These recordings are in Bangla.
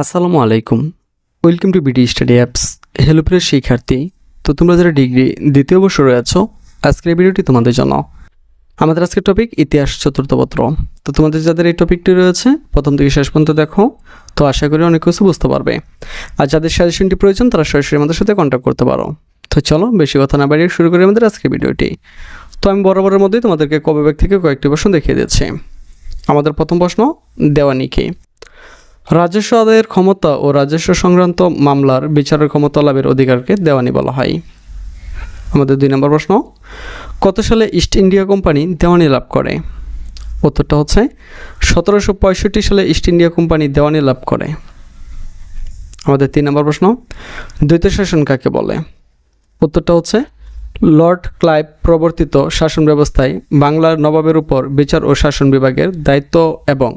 আসসালামু আলাইকুম। Welcome to BD study apps hello প্রিয় শিক্ষার্থী। তো তোমরা যারা ডিগ্রি দ্বিতীয় বছরে আছো, আজকের ভিডিওটি তোমাদের জন্য। আমাদের আজকের টপিক ইতিহাস চতুর্থ পত্র। তো তোমাদের যাদের এই টপিকটি রয়েছে, প্রথম থেকে শেষ পর্যন্ত দেখো। তো আশা করি অনেক কিছু বুঝতে পারবে। আর যাদের সাজেশনটি প্রয়োজন, তারা সরাসরি আমাদের সাথে কন্ট্যাক্ট করতে পারো। তো চলো, বেশি কথা না বাড়িয়ে শুরু করি আমাদের আজকের ভিডিওটি। তো আমি বরাবরের মধ্যেই তোমাদেরকে কবে ব্যাগ থেকে কয়েকটি প্রশ্ন দেখিয়ে দিচ্ছি। আমাদের প্রথম প্রশ্ন, দেওয়ানি কি? রাজস্ব আদায়ের ক্ষমতা ও রাজস্ব সংক্রান্ত মামলার বিচারের ক্ষমতা লাভের অধিকারকে দেওয়ানি বলা হয়। আমাদের দুই নম্বর প্রশ্ন, কত সালে ইস্ট ইন্ডিয়া কোম্পানি দেওয়ানি লাভ করে? উত্তরটা হচ্ছে, সতেরোশো পঁয়ষট্টি সালে ইস্ট ইন্ডিয়া কোম্পানি দেওয়ানি লাভ করে। আমাদের তিন নম্বর প্রশ্ন, দ্বৈত শাসন কাকে বলে? উত্তরটা হচ্ছে লর্ড ক্লাইভ প্রবর্তিত শাসন ব্যবস্থায় বাংলার নবাবের উপর বিচার ও শাসন বিভাগের দায়িত্ব এবং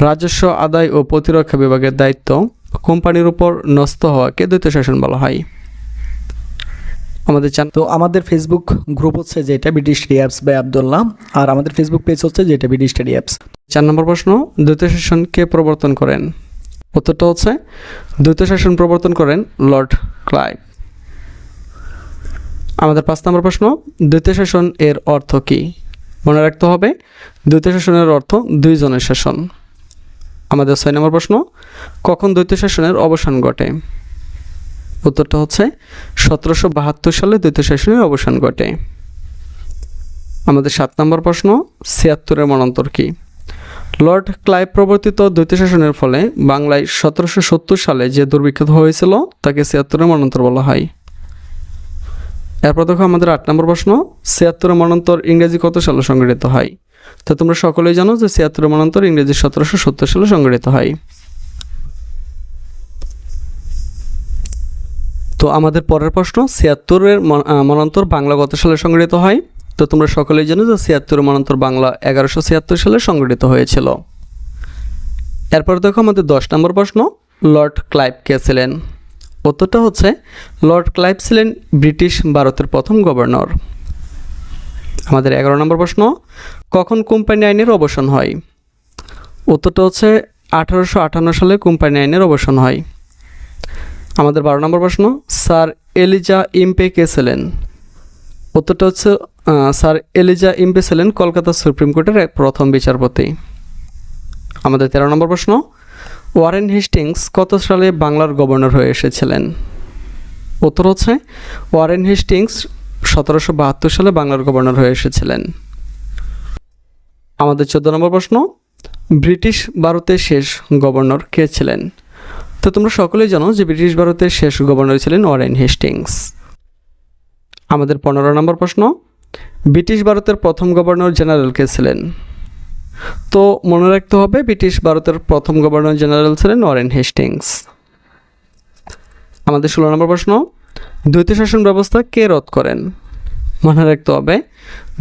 রাজস্ব আদায় ও প্রতিরক্ষা বিভাগের দায়িত্ব কোম্পানির উপর ন্যস্ত হওয়াকে দ্বৈত শাসন বলা হয়। আমাদের চান তো আমাদের ফেসবুক গ্রুপ হচ্ছে যেটা British study apps by Abdullah আর আমাদের ফেসবুক পেজ হচ্ছে যেটা ব্রিটিশ স্টাডি অ্যাপস চার নম্বর প্রশ্ন দ্বৈত শাসন কে প্রবর্তন করেন। উত্তরটা হচ্ছে দ্বৈত শাসন প্রবর্তন করেন লর্ড ক্লাইভ। আমাদের পাঁচ নম্বর প্রশ্ন দ্বৈত শাসন এর অর্থ কী? মনে রাখতে হবে দ্বৈত শাসনের অর্থ দুইজনের শাসন আমাদের ছয় নম্বর প্রশ্ন, কখন দ্বৈত শাসনের অবসান ঘটে? উত্তরটা হচ্ছে সতেরোশো বাহাত্তর সালে দ্বৈত শাসনের অবসান ঘটে। আমাদের সাত নম্বর প্রশ্ন, ছিয়াত্তরের মনান্তর কী? লর্ড ক্লাইভ প্রবর্তিত দ্বৈত শাসনের ফলে বাংলায় সতেরোশো সত্তর সালে যে দুর্ভিক্ষ হয়েছিল, তাকে ছিয়াত্তরের মনান্তর বলা হয়। এরপর দেখো আমাদের আট নম্বর প্রশ্ন, ছিয়াত্তর মনান্তর ইংরেজি কত সালে সংগঠিত হয়? তো তোমরা সকলেই জানো যে ছিয়াত্তর মনান্তর ইংরেজি সতেরোশো সত্তর সালে সংগঠিত হয়। তো আমাদের পরের প্রশ্ন ছিয়াত্তরের মন- মনান্তর বাংলা কত সালে সংগঠিত হয়? তো তোমরা সকলেই জানো যে ছিয়াত্তর মনান্তর বাংলা এগারোশো ছিয়াত্তর সালে সংগঠিত হয়েছিল। এরপর দেখো আমাদের দশ নম্বর প্রশ্ন, লর্ড ক্লাইভ কে ছিলেন? উত্তরটা হচ্ছে লর্ড ক্লাইভ ছিলেন ব্রিটিশ ভারতের প্রথম গভর্নর। আমাদের এগারো নম্বর প্রশ্ন, কখন কোম্পানি আইনের অবসান হয়? উত্তরটা হচ্ছে আঠারোশো আটান্ন সালে কোম্পানি আইনের অবসান হয়। আমাদের বারো নম্বর প্রশ্ন, স্যার এলিজা ইম্পে কে ছিলেন? উত্তরটা হচ্ছে স্যার এলিজা ইম্পে ছিলেন কলকাতা সুপ্রিম কোর্টের এক প্রথম বিচারপতি। আমাদের তেরো নম্বর প্রশ্ন ওয়ারেন হেস্টিংস কত সালে বাংলার গভর্নর হয়ে এসেছিলেন? উত্তর হচ্ছে, ওয়ারেন হেস্টিংস সতেরোশো বাহাত্তর সালে বাংলার গভর্নর হয়ে এসেছিলেন। আমাদের চোদ্দ নম্বর প্রশ্ন, ব্রিটিশ ভারতের শেষ গভর্নর কে ছিলেন? তো তোমরা সকলেই জানো যে ব্রিটিশ ভারতের শেষ গভর্নর ছিলেন ওয়ারেন হেস্টিংস। আমাদের পনেরো নম্বর প্রশ্ন, ব্রিটিশ ভারতের প্রথম গভর্নর জেনারেল কে ছিলেন? তো মনে রাখতে হবে, ব্রিটিশ ভারতের প্রথম গভর্নর জেনারেল ছিলেন ওয়ারেন হেস্টিংস। আমাদের ষোলো নম্বর প্রশ্ন, দ্বৈত শাসন ব্যবস্থা কে রদ করেন? মনে রাখতে হবে,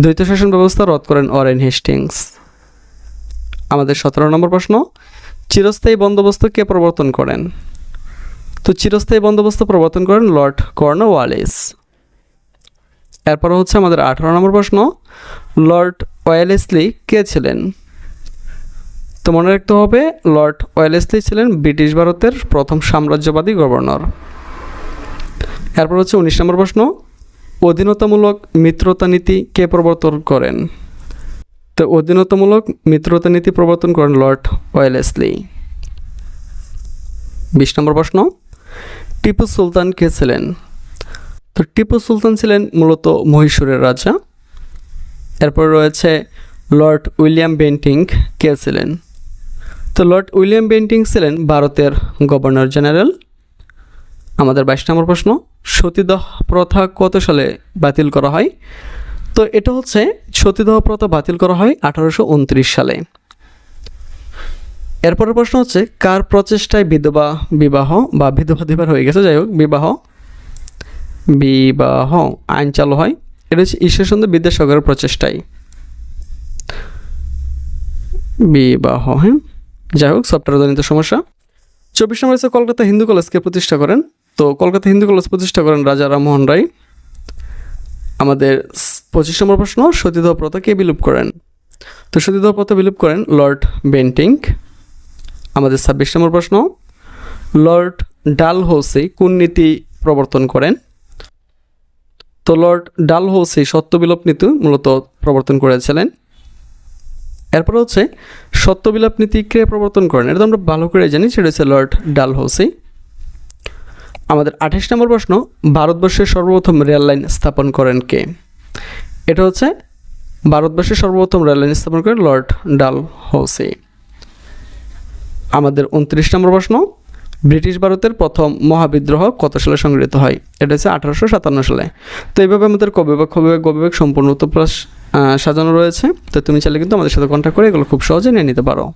দ্বৈত শাসন ব্যবস্থা রদ করেন ওয়ারেন হেস্টিংস। আমাদের সতেরো নম্বর প্রশ্ন, চিরস্থায়ী বন্দোবস্ত কে প্রবর্তন করেন? তো চিরস্থায়ী বন্দোবস্ত প্রবর্তন করেন লর্ড কর্নওয়ালিস। এরপর হচ্ছে আমাদের আঠারো নম্বর প্রশ্ন, লর্ড ওয়েলেসলি কে ছিলেন? তো মনে রাখতে হবে, লর্ড ওয়েলেসলি ছিলেন ব্রিটিশ ভারতের প্রথম সাম্রাজ্যবাদী গভর্নর। এরপর হচ্ছে উনিশ নম্বর প্রশ্ন, অধীনতামূলক মিত্রতা নীতি কে প্রবর্তন করেন? তো অধীনতামূলক মিত্রতা নীতি প্রবর্তন করেন লর্ড ওয়েলেসলি। বিশ নম্বর প্রশ্ন, টিপু সুলতান কে ছিলেন? তো টিপু সুলতান ছিলেন মূলত মহীশূরের রাজা। এরপর রয়েছে লর্ড উইলিয়াম বেন্টিং কে ছিলেন? তো লর্ড উইলিয়াম বেন্টিং ছিলেন ভারতের গভর্নর জেনারেল। আমাদের বাইশ নম্বর প্রশ্ন, সতীদাহ প্রথা কত সালে বাতিল করা হয়? তো এটা হচ্ছে সতীদাহ প্রথা বাতিল করা হয় আঠারোশো উনত্রিশ সালে। এরপরের প্রশ্ন হচ্ছে, কার প্রচেষ্টায় বিধবা বিবাহ বা বিধবা দিবার হয়ে গেছে? যাই হোক, বিবাহ। বিবাহ, আইন চালু হয়। এটা হচ্ছে ঈশ্বরচন্দ্র বিদ্যাসাগরের প্রচেষ্টায়। বিবাহ হ্যাঁ? যাই হোক সফটওয়্যারজনিত সমস্যা। চব্বিশ নম্বর হচ্ছে কলকাতা হিন্দু কলেজকে প্রতিষ্ঠা করেন। তো কলকাতা হিন্দু কলেজ প্রতিষ্ঠা করেন রাজা রামমোহন রায়। আমাদের পঁচিশ নম্বর প্রশ্ন, সতীদাহ প্রথা কে বিলুপ করেন? তো সতীদাহ প্রথা বিলুপ করেন লর্ড বেন্টিং আমাদের ছাব্বিশ নম্বর প্রশ্ন, লর্ড ডাল ডালহৌসি কোন নীতি প্রবর্তন করেন? তো লর্ড ডালহৌসি সত্যবিলোপ নীতি মূলত প্রবর্তন করেছিলেন। এরপর হচ্ছে সত্যবিলাপ নীতি কে প্রবর্তন করেন। এটা আমরা ভালো করে জানি, সেটা হচ্ছে লর্ড ডালহৌসি। আমাদের আঠাশ নম্বর প্রশ্ন, ভারতবর্ষের সর্বপ্রথম রেল লাইন স্থাপন করেন কে? এটা হচ্ছে ভারতবর্ষের সর্বপ্রথম রেল লাইন স্থাপন করেন লর্ড ডাল হৌসি আমাদের উনত্রিশ নম্বর প্রশ্ন, ব্রিটিশ ভারতের প্রথম মহাবিদ্রোহ কত সালে সংগঠিত হয়? এটা হচ্ছে আঠারোশো সাতান্ন সালে। তো এইভাবে আমাদের কবিভাগ কবিভাগ, গবিভাগ সম্পূর্ণ উত্তর প্লাস সাজানো রয়েছে। তো তুমি চাইলে কিন্তু আমাদের সাথে কন্ট্যাক্ট করে এগুলো খুব সহজে নিয়ে নিতে পারো।